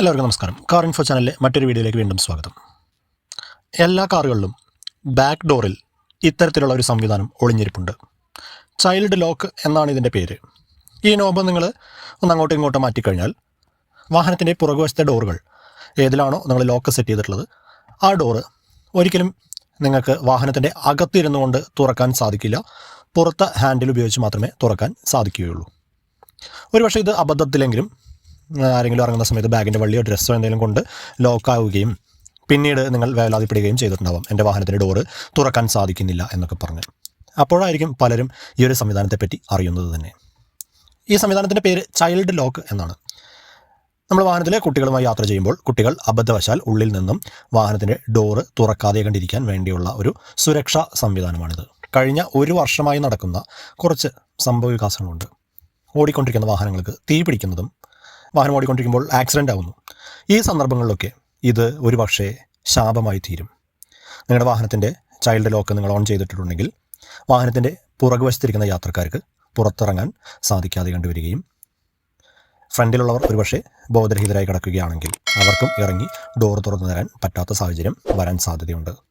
എല്ലാവർക്കും നമസ്കാരം. Car info ചാനലിലെ മറ്റൊരു വീഡിയോയിലേക്ക് വീണ്ടും സ്വാഗതം. എല്ലാ കാറുകളിലും ബാക്ക് ഡോറിൽ ഇത്തരത്തിലുള്ള ഒരു സംവിധാനം ഒളിഞ്ഞിരിപ്പുണ്ട്. ചൈൽഡ് ലോക്ക് എന്നാണ് ഇതിന്റെ പേര്. ഈ നോബ് നിങ്ങൾ ഒന്ന് അങ്ങോട്ടും ഇങ്ങോട്ടും മാറ്റിക്കഴിഞ്ഞാൽ വാഹനത്തിന്റെ പുറകുവശത്തെ ഡോറുകൾ ഏതിലാണോ നിങ്ങൾ ലോക്ക് സെറ്റ് ചെയ്തിട്ടുള്ളത് ആ ഡോറ് ഒരിക്കലും നിങ്ങൾക്ക് വാഹനത്തിന്റെ അകത്തിരുന്നു കൊണ്ട് തുറക്കാൻ സാധിക്കില്ല. പുറത്തെ ഹാൻഡിൽ ഉപയോഗിച്ച് മാത്രമേ തുറക്കാൻ സാധിക്കുകയുള്ളൂ. ഒരുപക്ഷെ ഇത് അബദ്ധത്തിലെങ്കിലും ആരെങ്കിലും ഇറങ്ങുന്ന സമയത്ത് ബാഗിന്റെ വള്ളിയോ ഡ്രസ്സോ എന്തെങ്കിലും കൊണ്ട് ലോക്കാവുകയും പിന്നീട് നിങ്ങൾ വേലാതിപ്പെടുകയും ചെയ്തിട്ടുണ്ടാവാം. എന്റെ വാഹനത്തിന്റെ ഡോറ് തുറക്കാൻ സാധിക്കുന്നില്ല എന്നൊക്കെ പറഞ്ഞ്. അപ്പോഴായിരിക്കും പലരും ഈ ഒരു സംവിധാനത്തെപ്പറ്റി അറിയുന്നത് തന്നെ. ഈ സംവിധാനത്തിന്റെ പേര് ചൈൽഡ് ലോക്ക് എന്നാണ്. നമ്മൾ വാഹനത്തിലെ കുട്ടികളുമായി യാത്ര ചെയ്യുമ്പോൾ കുട്ടികൾ അബദ്ധവശാൽ ഉള്ളിൽ നിന്നും വാഹനത്തിന്റെ ഡോറ് തുറക്കാതെ കണ്ടിരിക്കാൻ വേണ്ടിയുള്ള ഒരു സുരക്ഷാ സംവിധാനമാണിത്. കഴിഞ്ഞ ഒരു വർഷമായി നടക്കുന്ന കുറച്ച് സംഭവ വികാസങ്ങളുണ്ട് ഓടിക്കൊണ്ടിരിക്കുന്ന വാഹനങ്ങൾക്ക് തീ പിടിക്കുന്നതും വാഹനം ഓടിക്കൊണ്ടിരിക്കുമ്പോൾ ആക്സിഡന്റ് ആവുന്നു. ഈ സന്ദർഭങ്ങളിലൊക്കെ ഇത് ഒരു പക്ഷേ ശാപമായി തീരും. നിങ്ങളുടെ വാഹനത്തിന്റെ ചൈൽഡ് ലോക്ക് നിങ്ങൾ ഓൺ ചെയ്തിട്ടുണ്ടെങ്കിൽ വാഹനത്തിന്റെ പുറകുവശത്തിരിക്കുന്ന യാത്രക്കാർക്ക് പുറത്തിറങ്ങാൻ സാധിക്കാതെ കണ്ടുവരികയും ഫ്രണ്ടിലുള്ളവർ ഒരുപക്ഷെ ബോധരഹിതരായി കിടക്കുകയാണെങ്കിൽ അവർക്കും ഇറങ്ങി ഡോർ തുറന്നു തരാൻ പറ്റാത്ത സാഹചര്യം വരാൻ സാധ്യതയുണ്ട്.